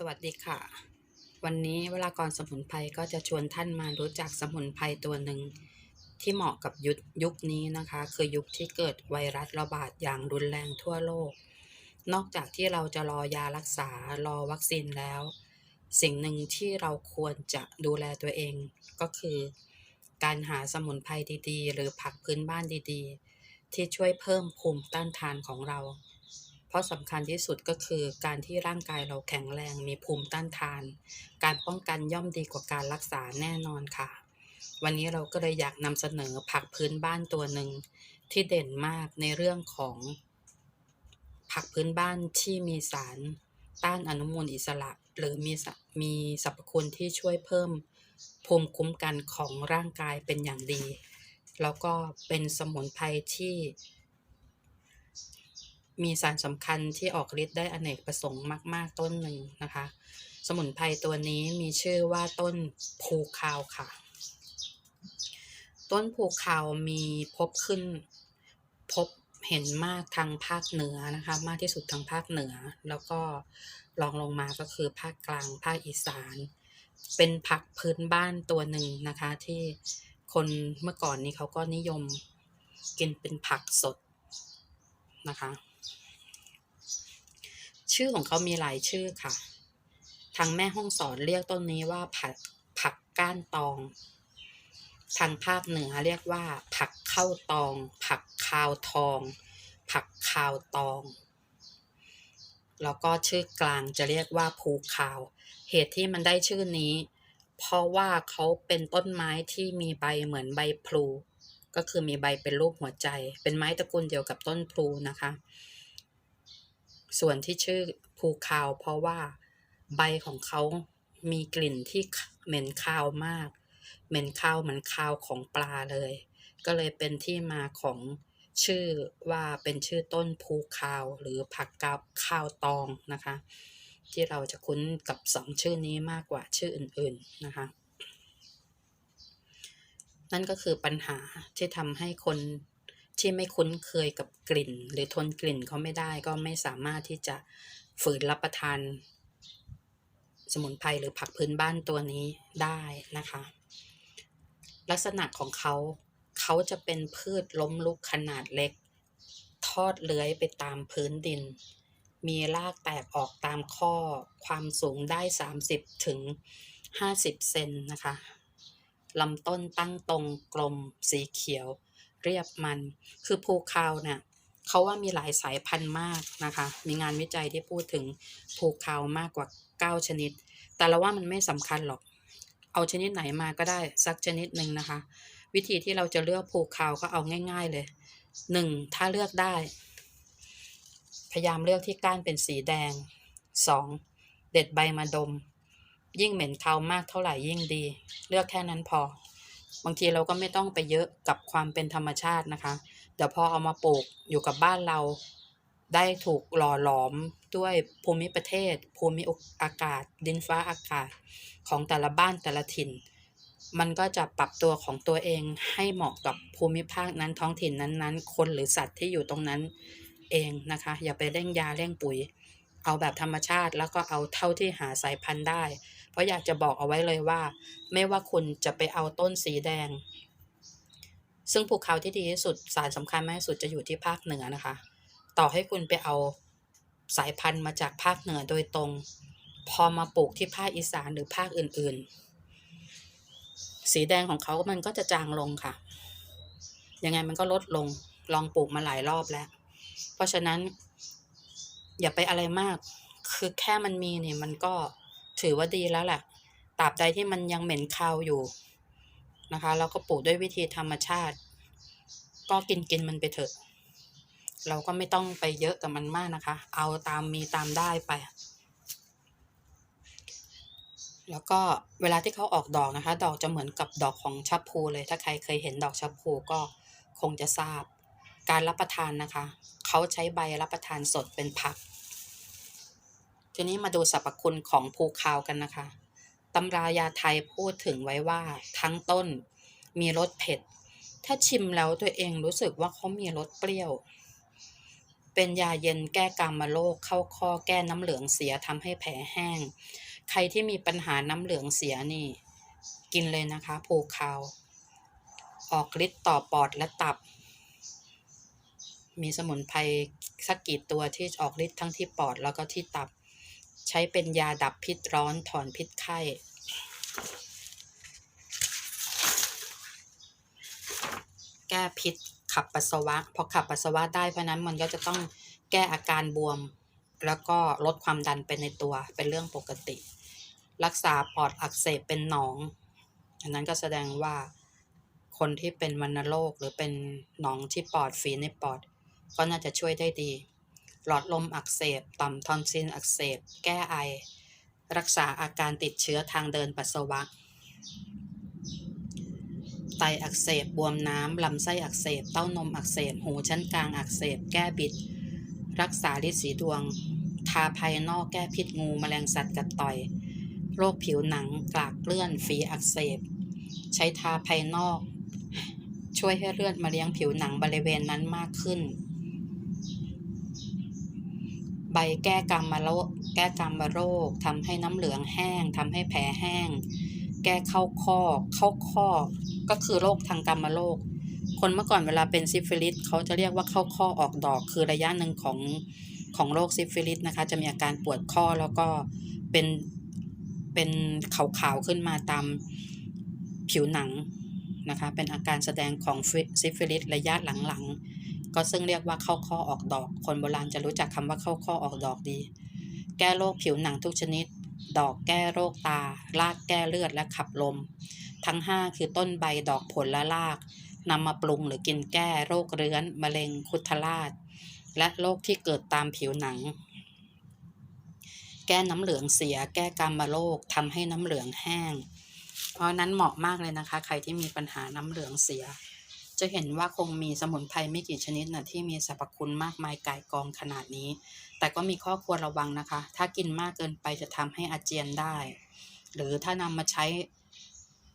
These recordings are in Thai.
สวัสดีค่ะ วันนี้เวลากรสมุนไพรก็จะชวนท่านมารู้จักสมุนไพรตัวหนึ่ง ที่เหมาะกับยุคยุคนี้นะคะ คือยุคที่เกิดไวรัสระบาดอย่างรุนแรงทั่วโลก นอกจากที่เราจะรอยารักษารอวัคซีนแล้ว สิ่งหนึ่งที่เราควรจะดูแลตัวเอง ก็คือ การหาสมุนไพรดีๆ หรือผักพื้นบ้านดีๆ ที่ช่วยเพิ่มภูมิต้านทานของเรา เพราะสำคัญที่สุดก็คือการที่ร่างกายเราแข็งแรงมีภูมิต้านทาน การป้องกันย่อมดีกว่าการรักษาแน่นอนค่ะ วันนี้เราก็เลยอยากนำเสนอผักพื้นบ้านตัวหนึ่งที่เด่นมากในเรื่องของ ผักพื้นบ้านที่มีสารต้านอนุมูลอิสระ หรือมีสะมีสรรพคุณที่ช่วยเพิ่มภูมิคุ้มกันของร่างกายเป็นอย่างดี แล้วก็เป็นสมุนไพรที่ มีสารสำคัญที่ออกฤทธิ์ได้อเนกประสงค์มาก ๆ ต้นหนึ่งนะคะ สมุนไพรตัวนี้มีชื่อว่าต้นภูคาวค่ะ ต้นภูคาวมีพบขึ้นพบเห็นมากทางภาคเหนือนะคะ มากที่สุดทางภาคเหนือ แล้วก็รองลงมาก็คือภาคกลางภาคอีสาน เป็นผักพื้นบ้านตัวหนึ่งนะคะ ที่คนเมื่อก่อนนี้เขาก็นิยมกินเป็นผักสดนะคะ ชื่อของเขามีหลายชื่อค่ะ ทางแม่ห้องสอนเรียกต้นนี้ว่าผักผักก้านตอง ทางภาคเหนือเรียกว่า ผักเข้าตอง ผักคาวทอง ผักคาวตอง แล้วก็ชื่อกลางจะเรียกว่าภูคาว เหตุที่มันได้ชื่อนี้ เพราะว่าเขาเป็นต้นไม้ที่มีใบเหมือนใบพลู ก็คือมีใบเป็นรูปหัวใจ เป็นไม้ตระกูลเดียวกับต้นพลูนะคะ ส่วนที่ชื่อภูคาว เพราะว่าใบของเขามีกลิ่นที่เหม็นคาวมาก เหม็นคาวเหมือนคาวของปลาเลย ก็เลยเป็นที่มาของชื่อว่าเป็นชื่อต้นภูคาวหรือผักกับข้าวตองนะคะ ที่เราจะคุ้นกับสองชื่อนี้มากกว่าชื่ออื่นๆนะคะ นั่นก็คือปัญหาที่ทำให้คน ที่ไม่คุ้นเคยกับกลิ่น หรือทนกลิ่นเขาไม่ได้ก็ไม่สามารถที่จะฝืนรับประทาน สมุนไพรหรือผักพื้นบ้านตัวนี้ได้นะคะ ลักษณะของเขาเขาจะเป็นพืชล้มลุกขนาดเล็ก ทอดเลื้อยไปตามพื้นดิน มีรากแตกออกตามข้อความสูงได้ 30 ถึง 50 เซนนะคะลำต้นตั้งตรงกลมสีเขียว เรียบมัน คือภูคาวเนี่ยเขาว่ามีหลายสายพันธุ์มากนะคะ มีงานวิจัยที่พูดถึงภูคาวมากกว่า 9 ชนิด แต่เราว่ามันไม่สำคัญหรอก เอาชนิดไหนมาก็ได้สักชนิดหนึ่งนะคะ วิธีที่เราจะเลือกภูคาวก็เอาง่าย ๆเลยหนึ่งถ้าเลือกได้ พยายามเลือกที่ก้านเป็นสีแดงสองเด็ดใบมาดม ยิ่งเหม็นคาวมากเท่าไหร่ยิ่งดี เลือกแค่นั้นพอ บางทีเราก็ไม่ต้องไปเยอะกับความเป็นธรรมชาตินะคะ เดี๋ยวพอเอามาปลูกอยู่กับบ้านเรา ได้ถูกหล่อหลอมด้วยภูมิประเทศ ภูมิอากาศ ดินฟ้าอากาศของแต่ละบ้านแต่ละถิ่น มันก็จะปรับตัวของตัวเองให้เหมาะกับภูมิภาคนั้นท้องถิ่นนั้นๆ คนหรือสัตว์ที่อยู่ตรงนั้นเองนะคะ อย่าไปเร่งยาเร่งปุ๋ย เอาแบบธรรมชาติแล้วก็เอาเท่าที่หาสายพันธุ์ได้ ราะอยากจะบอกเอาไว้เลยว่า ไม่ว่าคุณจะไปเอาต้นสีแดง ซึ่งภูเขาที่ดีที่สุดสารสำคัญมากที่สุดจะอยู่ที่ภาคเหนือนะคะ ต่อให้คุณไปเอาสายพันธุ์มาจากภาคเหนือโดยตรง พอมาปลูกที่ภาคอีสานหรือภาคอื่น ๆ สีแดงของเขามันก็จะจางลงค่ะ ยังไงมันก็ลดลง ลองปลูกมาหลายรอบแล้ว เพราะฉะนั้น อย่าไปอะไรมาก คือแค่มันมีเนี่ยมันก็ ถือว่าดีแล้วแหละตราบใดที่มันยังเหม็นคาวอยู่นะคะแล้วก็ปลูกด้วยวิธีธรรมชาติ ก็กินกินมันไปเถอะ เราก็ไม่ต้องไปเยอะกับมันมากนะคะ เอาตามมีตามได้ไป แล้วก็เวลาที่เขาออกดอกนะคะ ดอกจะเหมือนกับดอกของชับพูเลย ถ้าใครเคยเห็นดอกชับพูก็คงจะทราบ การรับประทานนะคะ เขาใช้ใบรับประทานสดเป็นผัก ทีนี้มาดูสรรพคุณของภูคาวกันนะคะ ตำรายาไทยพูดถึงไว้ว่าทั้งต้นมีรสเผ็ด ถ้าชิมแล้วตัวเองรู้สึกว่าเขามีรสเปรี้ยว เป็นยาเย็นแก้กามโรคเข้าข้อแก้น้ำเหลืองเสียทำให้แผลแห้ง ใครที่มีปัญหาน้ำเหลืองเสียนี่ กินเลยนะคะผูคาว ออกฤทธิ์ต่อปอดและตับ มีสมุนไพรสักกี่ตัวที่ออกฤทธิ์ทั้งที่ปอดแล้วก็ที่ตับ ใช้เป็นยาดับพิษร้อนถอนพิษไข้แก้พิษขับปัสสาวะพอขับปัสสาวะได้เพราะนั้นมันก็จะต้องแก้อาการบวม แล้วก็ลดความดันไปในตัวเป็นเรื่องปกติ รักษาปอดอักเสบเป็นหนอง อันนั้นก็แสดงว่าคนที่เป็นวัณโรคหรือเป็นหนองที่ปอดฝีในปอด ก็น่าจะช่วยได้ดี หลอดลมอักเสบ ต่อมทอนซิลอักเสบ แก้ไอ รักษาอาการติดเชื้อทางเดินปัสสาวะ ไตอักเสบบวมน้ำ ลำไส้อักเสบ เต้านมอักเสบ หูชั้นกลางอักเสบ แก้บิด รักษาลิดสีดวง ทาภายนอกแก้พิษงูแมลงสัตว์กัดต่อย โรคผิวหนัง กลากเลื่อน ฝีอักเสบ ใช้ทาภายนอก ช่วยให้เลือดมาเลี้ยงผิวหนังบริเวณนั้นมากขึ้น ใบแก้กรรมมาโรคแก้กรรมมาโรคทำให้น้ำเหลืองแห้งทำให้แผลแห้ง แก้เข้าข้อเข้าข้อ ก็คือโรคทางกรรมโรคคนเมื่อก่อนเวลาเป็นซิฟิลิสเขาจะเรียกว่าเข้าข้อออกดอก คือระยะหนึ่งของของโรคซิฟิลิสนะคะ จะมีอาการปวดข้อแล้วก็เป็นเป็นขาวๆขึ้นมาตามผิวหนังนะคะ เป็นอาการแสดงของซิฟิลิสระยะหลังๆ ก็ซึ่งเรียกว่าเข้าข้อออกดอก คนโบราณจะรู้จักคำว่าเข้าข้อออกดอกดี แก้โรคผิวหนังทุกชนิด ดอกแก้โรคตา รากแก้เลือดและขับลม ทั้ง 5 คือต้นใบดอกผลและรากนำมาปรุงหรือกินแก้โรคเรื้อน มะเร็งคุทราช และโรคที่เกิดตามผิวหนัง แก้น้ำเหลืองเสีย แก้กามโรคทำให้น้ำเหลืองแห้ง เพราะนั้นเหมาะมากเลยนะคะ ใครที่มีปัญหาน้ำเหลืองเสีย จะเห็นว่าคงมีสมุนไพรไม่กี่ชนิดนะที่มีสรรพคุณมากมายกายกองขนาดนี้ แต่ก็มีข้อควรระวังนะคะ ถ้ากินมากเกินไปจะทำให้อาเจียนได้ หรือถ้านำมาใช้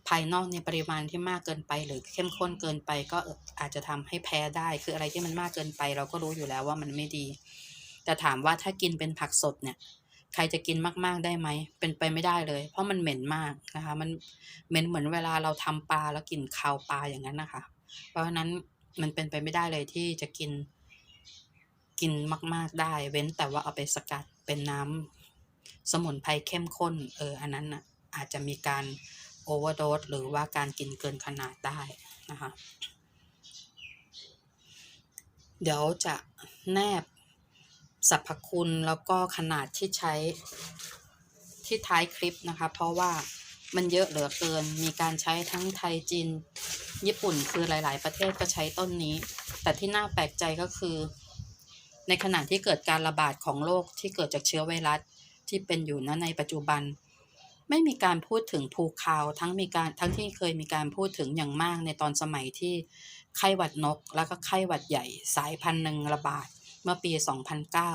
ภายนอกในปริมาณที่มากเกินไปหรือเข้มข้นเกินไปก็อาจจะทำให้แพ้ได้ คืออะไรที่มันมากเกินไป เราก็รู้อยู่แล้วว่ามันไม่ดี แต่ถามว่าถ้ากินเป็นผักสดเนี่ย ใครจะกินมาก ๆได้ไหม เป็นไปไม่ได้เลย เพราะมันเหม็นมากนะคะ มันเหม็นเหมือนเวลาเราทำปลาแล้วกินคาวปลาอย่างนั้นนะคะ เพราะฉะนั้นมันเป็นไปไม่ได้เลยที่จะกินกินมาก ๆได้ เว้นแต่ว่าเอาไปสกัดเป็นน้ำสมุนไพรเข้มข้น เออ อันนั้นนะอาจจะมีการโอเวอร์โดสหรือว่าการกินเกินขนาดได้นะคะ เดี๋ยวจะแนบสรรพคุณแล้วก็ขนาดที่ใช้ที่ท้ายคลิปนะคะ เพราะว่ามันเยอะเหลือเกิน มีการใช้ทั้งไทยจีน ญี่ปุ่นคือหลาย ๆ ประเทศก็ใช้ต้นนี้ แต่ที่น่าแปลกใจก็คือ ในขณะที่เกิดการระบาดของโรคที่เกิดจากเชื้อไวรัสที่เป็นอยู่ณในปัจจุบัน ไม่มีการพูดถึงภูคาวทั้งมีการทั้งที่เคยมีการพูดถึงอย่างมากในตอนสมัยที่ไข้หวัดนก แล้วก็ไข้หวัดใหญ่สายพันธุ์หนึ่งระบาดเมื่อปี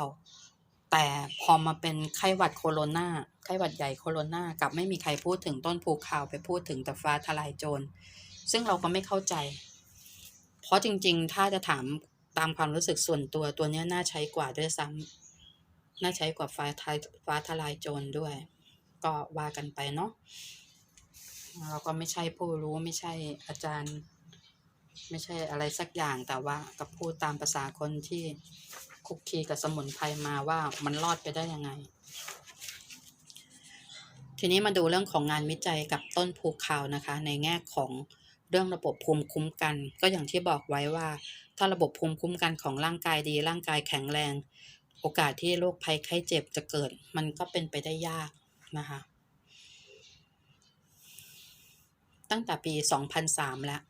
2009 แต่พอมาเป็นไข้หวัดโคโรนาไข้หวัดใหญ่โคโรนากับไม่มีใครพูดถึงต้นภูคาวไปพูดถึงแต่ฟ้าทลายโจร ซึ่งเราก็ไม่เข้าใจ เพราะจริง ๆ ถ้าจะถามตามความรู้สึกส่วนตัวตัวนี้น่าใช้กว่าด้วยซ้ำน่าใช้กว่าฟ้าทลายฟ้าทลายโจรด้วย ก็ว่ากันไปเนาะเราก็ไม่ใช่ผู้รู้ไม่ใช่อาจารย์ ไม่ใช่อะไรสักอย่างแต่ว่าก็พูดตามภาษาคนที่คุกคีกับสมุนไพรมาว่ามันรอดไปได้ยังไง ทีนี้มาดูเรื่องของงานวิจัยกับต้นภูคาวนะคะ ในแง่ของ เรื่องระบบภูมิคุ้มกัน ก็อย่างที่บอกไว้ว่า ถ้าระบบภูมิคุ้มกันของร่างกายดี ร่างกายแข็งแรง โอกาสที่โรคภัยไข้เจ็บจะเกิด มันก็เป็นไปได้ยากนะคะ ตั้งแต่ปี 2003 แล้ว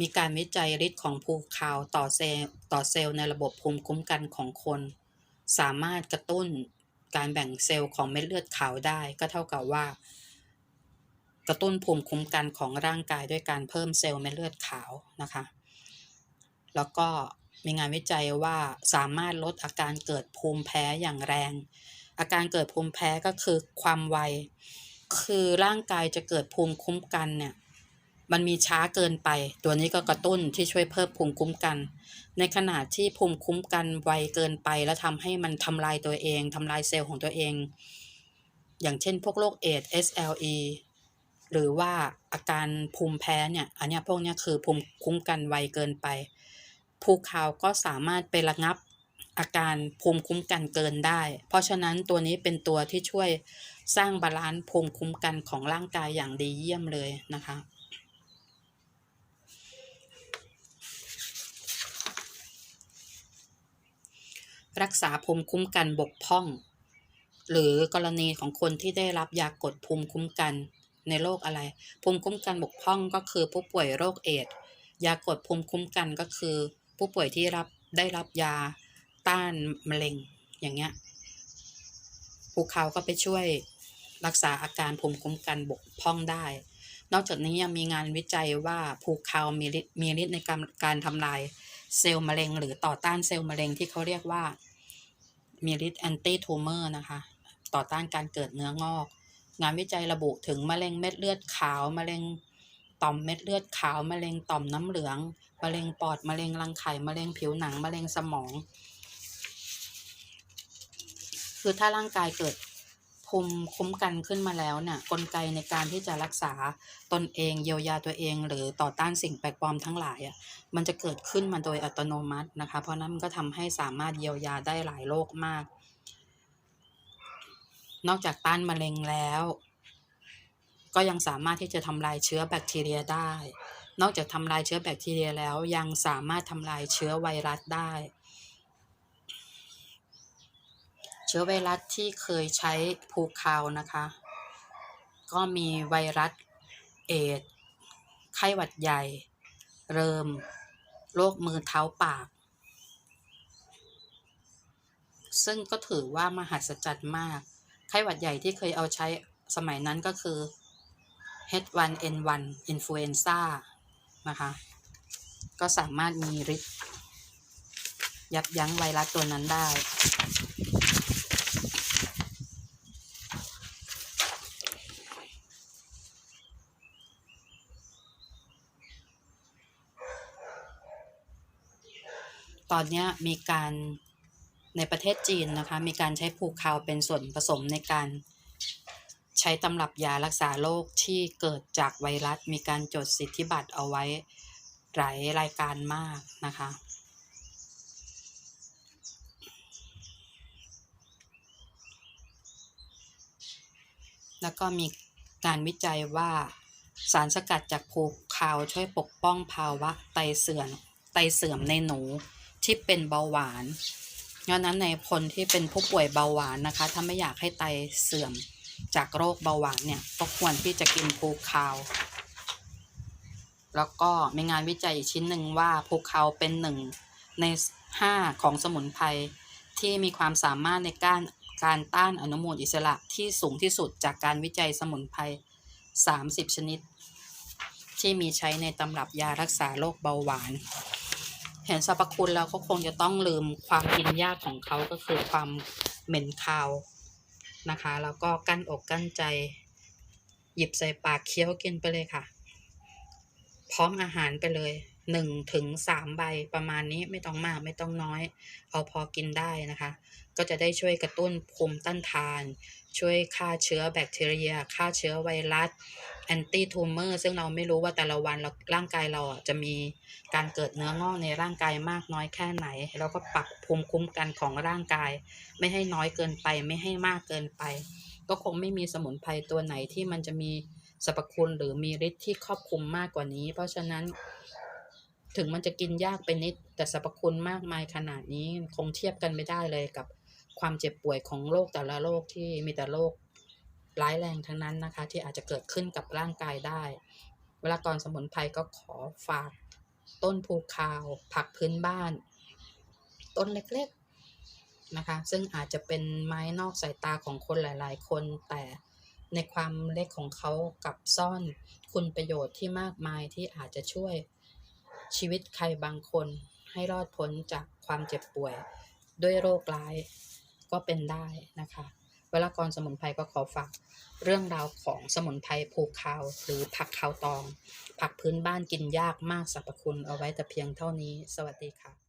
มีการวิจัยฤทธิ์ของภูคาวต่อเซลล์ต่อเซลล์ในระบบภูมิคุ้มกันของคน สามารถกระตุ้นการแบ่งเซลล์ของเม็ดเลือดขาวได้ก็เท่ากับว่า กระตุ้นภูมิคุ้มกันของร่างกายด้วยการเพิ่มเซลล์เม็ดเลือดขาวนะคะ แล้วก็มีงานวิจัยว่าสามารถลดอาการเกิดภูมิแพ้อย่างแรง อาการเกิดภูมิแพ้ก็คือความไว คือร่างกายจะเกิดภูมิคุ้มกันเนี่ยมันมีช้าเกินไป ตัวนี้ก็กระตุ้นที่ช่วยเพิ่มภูมิคุ้มกัน ในขณะที่ภูมิคุ้มกันไวเกินไป แล้วทำให้มันทำลายตัวเองทำลายเซลล์ของตัวเอง อย่างเช่นพวกโรคเอดส์ SLE หรือว่าอาการภูมิแพ้เนี่ย อันนี้พวกนี้คือภูมิคุ้มกันไวเกินไป ภูคาก็สามารถไประงับอาการภูมิคุ้มกันเกินได้ เพราะฉะนั้นตัวนี้เป็นตัวที่ช่วยสร้างบาลานซ์ภูมิคุ้มกันของร่างกายอย่างดีเยี่ยมเลยนะคะ รักษาภูมิคุ้มกันบกพร่อง หรือกรณีของคนที่ได้รับยากดภูมิคุ้มกัน ในโรคอะไร ภูมิคุ้มกันบกพร่องก็คือผู้ป่วยโรคเอดส์ยากดภูมิคุ้มกันก็คือ ผู้ป่วยที่รับได้รับยาต้านมะเร็งอย่างเงี้ยภูเขาก็ไปช่วยรักษาอาการภูมิคุ้มกันบกพร่องได้ นอกจากนี้ยังมีงานวิจัยว่าภูเขามีฤทธิ์มีฤทธิ์ในการการทำลายเซลล์มะเร็ง หรือต่อต้านเซลล์มะเร็งที่เขาเรียกว่ามีฤทธิ์แอนตี้ทูเมอร์นะคะ ต่อต้านการเกิดเนื้องอก งานวิจัยระบุถึงมะเร็งเม็ดเลือดขาวมะเร็งต่อมเม็ดเลือดขาวมะเร็งต่อมน้ำเหลืองมะเร็งปอดมะเร็งรังไข่มะเร็งผิวหนังมะเร็งสมอง คือถ้าร่างกายเกิดภูมิคุ้มกันขึ้นมาแล้วเนี่ยกลไกในการที่จะรักษาตนเองเยียวยาตัวเอง หรือต่อต้านสิ่งแปลกปลอมทั้งหลายอะมันจะเกิดขึ้นมาโดยอัตโนมัตินะคะ เพราะนั้นมันก็ทำให้สามารถเยียวยาได้หลายโรคมาก นอกจากต้านมะเร็งแล้ว ก็ยังสามารถที่จะทำลายเชื้อแบคทีเรียได้ นอกจากทำลายเชื้อแบคทีเรียแล้วยังสามารถทำลายเชื้อไวรัสได้ เชื้อไวรัสที่เคยใช้ภูคาวนะคะ ก็มีไวรัสเอดไข้หวัดใหญ่ เริมโรคมือเท้าปาก ซึ่งก็ถือว่ามหัศจรรย์มาก ไข้หวัดใหญ่ที่เคยเอาใช้สมัยนั้นก็คือ H1N1 อินฟลูเอนซ่านะคะ ก็สามารถมีฤทธิ์ยับยั้งไวรัสตัวนั้นได้ ตอนนี้มีการ ในประเทศจีนนะคะ มีการใช้ภูคาวเป็นส่วนผสมในการใช้ตำรับยารักษาโรคที่เกิดจากไวรัส มีการจดสิทธิบัตรเอาไว้หลายรายการมากนะคะ แล้วก็มีการวิจัยว่าสารสกัดจากภูคาวช่วยปกป้องภาวะไตเสื่อมไตเสื่อมในหนูที่เป็นเบาหวาน ดังนั้นในคนที่เป็นผู้ป่วยเบาหวานนะคะ ถ้าไม่อยากให้ไตเสื่อมจากโรคเบาหวานเนี่ยก็ควรที่จะกินภูคาว แล้วก็มีงานวิจัยอีกชิ้นหนึ่งว่าภูคาวเป็นหนึ่งในห้าของสมุนไพรที่มีความสามารถในการการต้านอนุมูลอิสระที่สูงที่สุดจากการวิจัยสมุนไพร 30 ชนิด ที่มีใช้ในตำรับยารักษาโรคเบาหวาน เห็นสรรพคุณแล้วก็คงจะต้องลืมความกินยากของเขาก็คือความเหม็นคาวนะคะ แล้วก็กั้นอกกั้นใจ หยิบใส่ปากเคี้ยวกินไปเลยค่ะ พร้อมอาหารไปเลยหนึ่งถึงสามใบประมาณนี้ไม่ต้องมากไม่ต้องน้อย เอาพอกินได้นะคะ ก็จะได้ช่วยกระตุ้นภูมิต้านทาน ช่วยฆ่าเชื้อแบคทีเรียฆ่าเชื้อไวรัส แอนตี้ทูเมอร์ซึ่งเราไม่รู้ว่าแต่ละวันเราร่างกายเราอะจะมีการเกิดเนื้องอกในร่างกายมากน้อยแค่ไหน แล้วก็ปรับภูมิคุ้มกันของร่างกาย ไม่ให้น้อยเกินไปไม่ให้มากเกินไป ก็คงไม่มีสมุนไพรตัวไหนที่มันจะมีสรรพคุณหรือมีฤทธิ์ที่ครอบคลุมมากกว่านี้ เพราะฉะนั้น ถึงมันจะกินยากไปนิด แต่สรรพคุณมากมายขนาดนี้คงเทียบกันไม่ได้เลยกับความเจ็บป่วยของโรคแต่ละโรคที่มีแต่โรค ร้ายแรงทั้งนั้นนะคะ ที่อาจจะเกิดขึ้นกับร่างกายได้ เวลากรสมุนไพรก็ขอฝากต้นภูคาว ผักพื้นบ้าน ต้นเล็กๆนะคะ ซึ่งอาจจะเป็นไม้นอกสายตาของคนหลาย ๆ คน แต่ในความเล็กของเขากับซ่อนคุณประโยชน์ที่มากมายที่อาจจะช่วยชีวิตใครบางคนให้รอดพ้นจากความเจ็บป่วย ด้วยโรคร้ายก็เป็นได้นะคะ วลากรสมุนไพรก็ขอฝากเรื่องราวของสมุนไพรผูกคาวหรือผักคาวตอง ผักพื้นบ้านกินยากมากสรรพคุณเอาไว้แต่เพียงเท่านี้ สวัสดีค่ะ